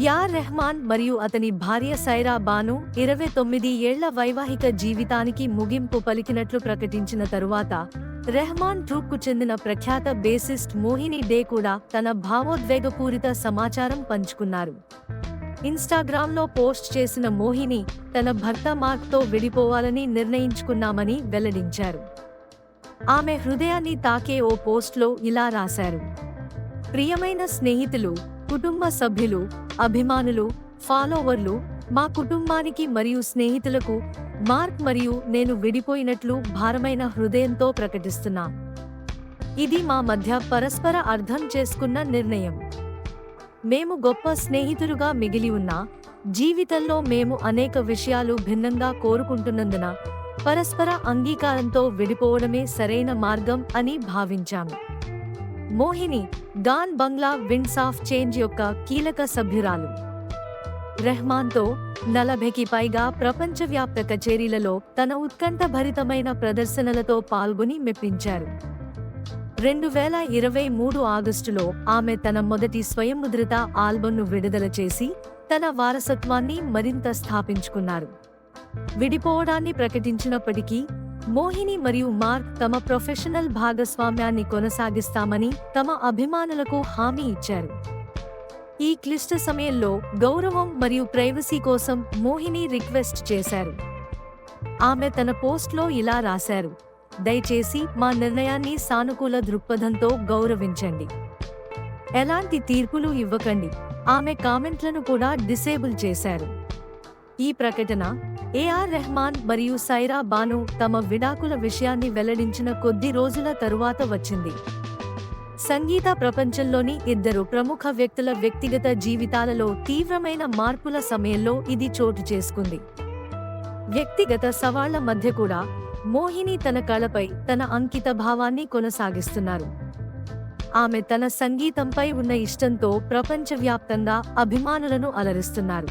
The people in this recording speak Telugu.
యార్ రెహమాన్ మరియు అతని భార్య సైరా బాను ఇరవై తొమ్మిది ఏళ్ళ వైవాహిక జీవితానికి ముగింపు పలికినట్లు ప్రకటించిన తరువాత రెహమాన్ ట్రూప్కు చెందిన ప్రఖ్యాత బేసిస్ట్ మోహిని డే కూడా తన భావోద్వేగపూరిత సమాచారం పంచుకున్నారు. ఇన్స్టాగ్రామ్లో పోస్ట్ చేసిన మోహిని తన భర్త మార్క్తో విడిపోవాలని నిర్ణయించుకున్నామని వెల్లడించారు. ఆమె హృదయాన్ని తాకే ఓ పోస్ట్లో ఇలా రాశారు. ప్రియమైన స్నేహితులు కుటుంబ సభ్యులు అభిమానులు ఫాలోవర్లు మా కుటుంబానికి మరియు స్నేహితులకు మార్క్ మరియు నేను విడిపోయినట్లు భారమైన హృదయంతో ప్రకటిస్తున్నా. ఇది మా మధ్య పరస్పర అర్థం చేసుకున్న నిర్ణయం. మేము గొప్ప స్నేహితులుగా మిగిలి ఉన్నా జీవితంలో మేము అనేక విషయాలు భిన్నంగా కోరుకుంటున్నందున పరస్పర అంగీకారంతో విడిపోవడమే సరైన మార్గం అని భావించాము. Mohini Gan Bangla winds of change యొక్క కీలక సభ్యురాలు. రెహమాన్తో నలభైకి పైగా ప్రపంచవ్యాప్త కచేరీలలో తన ఉత్కంఠభరితమైన ప్రదర్శనలతో పాల్గొని మెప్పించారు. రెండు వేల ఇరవై మూడు ఆగస్టులో ఆమె తన మొదటి స్వయంముద్రిత ఆల్బమ్ను విడుదల చేసి తన వారసత్వాన్ని మరింత స్థాపించుకున్నారు. విడిపోవడాన్ని ప్రకటించినప్పటికీ మోహిని మరియు మార్క్ తమ ప్రొఫెషనల్ భాగస్వామ్యాన్ని కొనసాగిస్తామని తమ అభిమానులకు హామీ ఇచ్చారు. ఈ క్లిష్ట సమయంలో గౌరవం మరియు ప్రైవసీ కోసం మోహిని రిక్వెస్ట్ చేశారు. ఆమె తన పోస్ట్లో ఇలా రాశారు దయచేసి మా నిర్ణయాన్ని సానుకూల దృక్పథంతో గౌరవించండి. ఎలాంటి తీర్పులు ఇవ్వకండి. ఆమె కామెంట్లను కూడా డిసేబుల్ చేశారు. ఈ ప్రకటన ఏఆర్ రెహమాన్ మరియు సైరా బాను తమ విడాకుల విషయాన్ని వెల్లడించిన కొద్ది రోజుల తరువాత వచ్చింది. సంగీత ప్రపంచంలోని ఇద్దరు ప్రముఖ వ్యక్తుల వ్యక్తిగత జీవితాలలో తీవ్రమైన మార్పుల సమయంలో ఇది చోటు చేసుకుంది. వ్యక్తిగత సవాళ్ళ మధ్య కూడా మోహిని తన కళపై తన అంకిత భావాన్ని కొనసాగిస్తున్నారు. ఆమె తన సంగీతంపై ఉన్న ఇష్టంతో ప్రపంచవ్యాప్తంగా అభిమానులను అలరిస్తున్నారు.